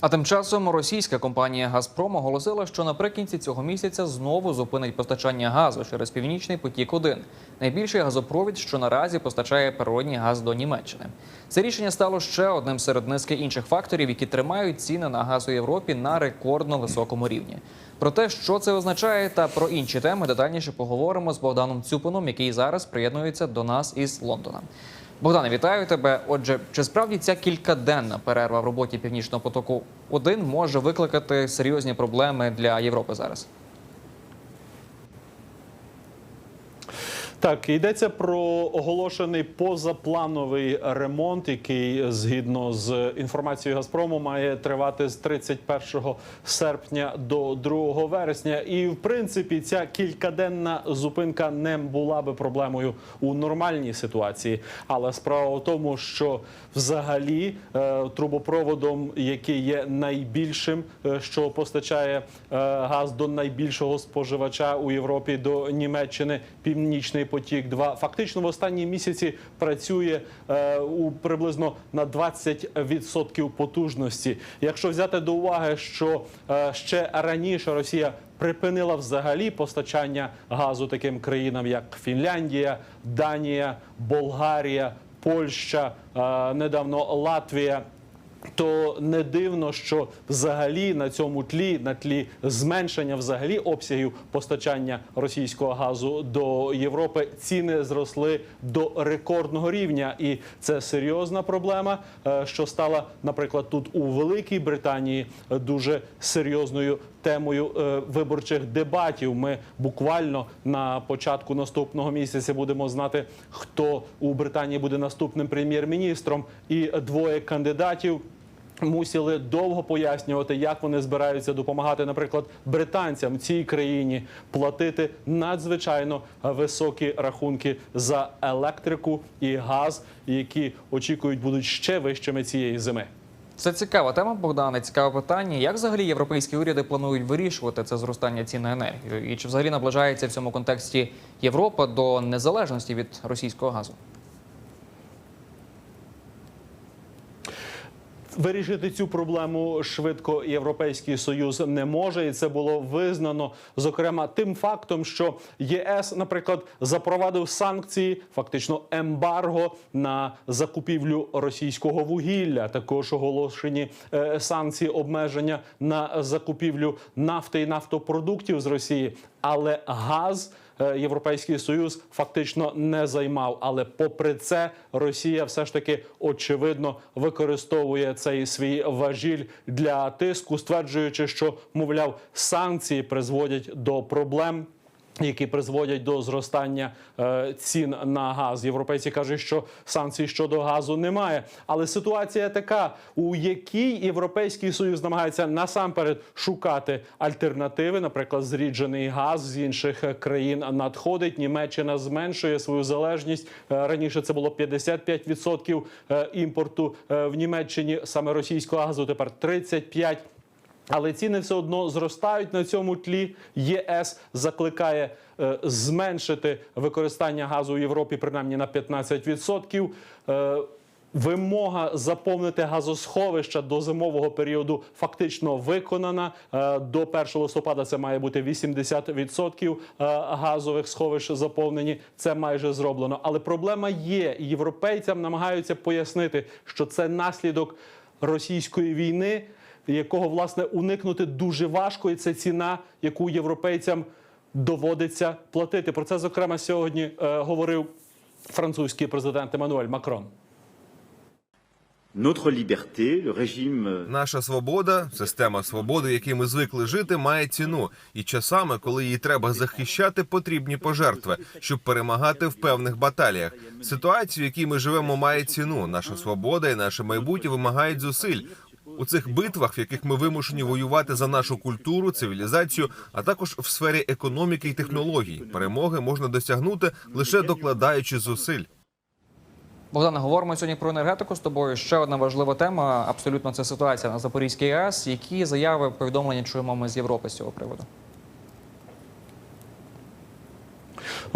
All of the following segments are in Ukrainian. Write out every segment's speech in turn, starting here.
А тим часом російська компанія Газпром оголосила, що наприкінці цього місяця знову зупинить постачання газу через північний потік 1 найбільший газопровід, що наразі постачає природній газ до Німеччини. Це рішення стало ще одним серед низки інших факторів, які тримають ціни на газ у Європі на рекордно високому рівні. Про те, що це означає, та про інші теми детальніше поговоримо з Богданом Цюпином, який зараз приєднується до нас із Лондона. Богдане, вітаю тебе. Отже, чи справді ця кількаденна перерва в роботі північного потоку 1 може викликати серйозні проблеми для Європи зараз? Так, йдеться про оголошений позаплановий ремонт, який згідно з інформацією Газпрому має тривати з 31 серпня до 2 вересня. І в принципі ця кількаденна зупинка не була би проблемою у нормальній ситуації. Але справа в тому, що взагалі е, трубопроводом, який є найбільшим, е, що постачає е, газ до найбільшого споживача у Європі до Німеччини, північний потік. 2 фактично в останні місяці працює е, у приблизно на 20% потужності. Якщо взяти до уваги, що е, ще раніше Росія припинила взагалі постачання газу таким країнам, як Фінляндія, Данія, Болгарія, Польща, е, недавно Латвія. То не дивно, що взагалі на цьому тлі, на тлі зменшення взагалі обсягів постачання російського газу до Європи, ціни зросли до рекордного рівня, і це серйозна проблема, е, що стала, наприклад, тут у Великій Британії дуже серйозною темою е, виборчих дебатів. Ми буквально на початку наступного місяця будемо знати, хто у Британії буде наступним прем'єр-міністром, і двоє кандидатів. Мусили довго пояснювати, як вони збираються допомагати, наприклад, британцям цій країні платити надзвичайно високі рахунки за електрику і газ, які очікують будуть ще вищими цієї зими. Це цікава тема, Богдане. Цікаве питання. Як взагалі європейські уряди планують вирішувати це зростання цін на енергію? І чи взагалі наближається в цьому контексті Європа до незалежності від російського газу? Вирішити цю проблему швидко європейський союз не може, і це було визнано зокрема тим фактом, що ЄС, наприклад, запровадив санкції, фактично ембарго на закупівлю російського вугілля. Також оголошені е, санкції обмеження на закупівлю нафти і нафтопродуктів з Росії, але газ. Е, Європейський союз фактично не займав, але попри це Росія все ж таки очевидно використовує цей свій важіль для тиску, стверджуючи, що мовляв санкції призводять до проблем. Які призводять до зростання е, цін на газ, європейці кажуть, що санкцій щодо газу немає. Але ситуація така, у якій європейський союз намагається насамперед шукати альтернативи, наприклад, зріджений газ з інших країн надходить. Німеччина зменшує свою залежність. Е, раніше це було 55% е, імпорту в Німеччині саме російського газу. Тепер 35%. Але ціни все одно зростають на цьому тлі. ЄС закликає е, зменшити використання газу у Європі принаймні на 15%. Е, Вимога заповнити газосховища до зимового періоду фактично виконана. Е, До 1 листопада це має бути 80% е, газових сховищ заповнені. Це майже зроблено. Але проблема є. Європейцям намагаються пояснити, що це наслідок російської війни якого власне уникнути дуже важко, і це ціна, яку європейцям доводиться платити. Про це зокрема сьогодні е, говорив французький президент Еммануель Макрон. Euh, Наша свобода, система свободи, в якій ми звикли жити, має ціну, і часами, коли її треба захищати, потрібні пожертви, щоб перемагати в певних баталіях. Ситуація, в якій ми живемо, має ціну. Наша свобода і наше майбутнє вимагають зусиль. У цих битвах, в яких ми вимушені воювати за нашу культуру, цивілізацію, а також в сфері економіки і технологій, перемоги можна досягнути лише докладаючи зусиль. Богдане, говоримо сьогодні про енергетику з тобою. Ще одна важлива тема. Абсолютно це ситуація на Запорізькій АЕС. Які заяви повідомлення чуємо ми з Європи з цього приводу?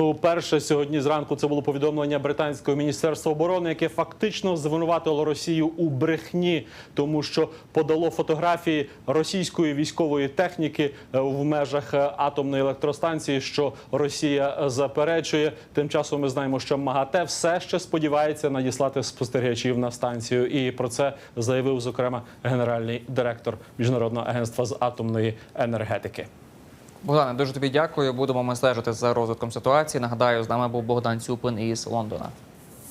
Уперше сьогодні зранку це було повідомлення британського міністерства оборони, яке фактично звинуватило Росію у брехні, тому що подало фотографії російської військової техніки е, в межах е, атомної електростанції, що Росія е, заперечує. Тим часом ми знаємо, що МАГАТЕ все ще сподівається надіслати спостерігачів на станцію, і про це заявив зокрема генеральний директор міжнародного агентства з атомної енергетики. Богдане, дуже тобі дякую. Будемо ми стежити за розвитком ситуації. Нагадаю, з нами був Богдан Цюпин із Лондона.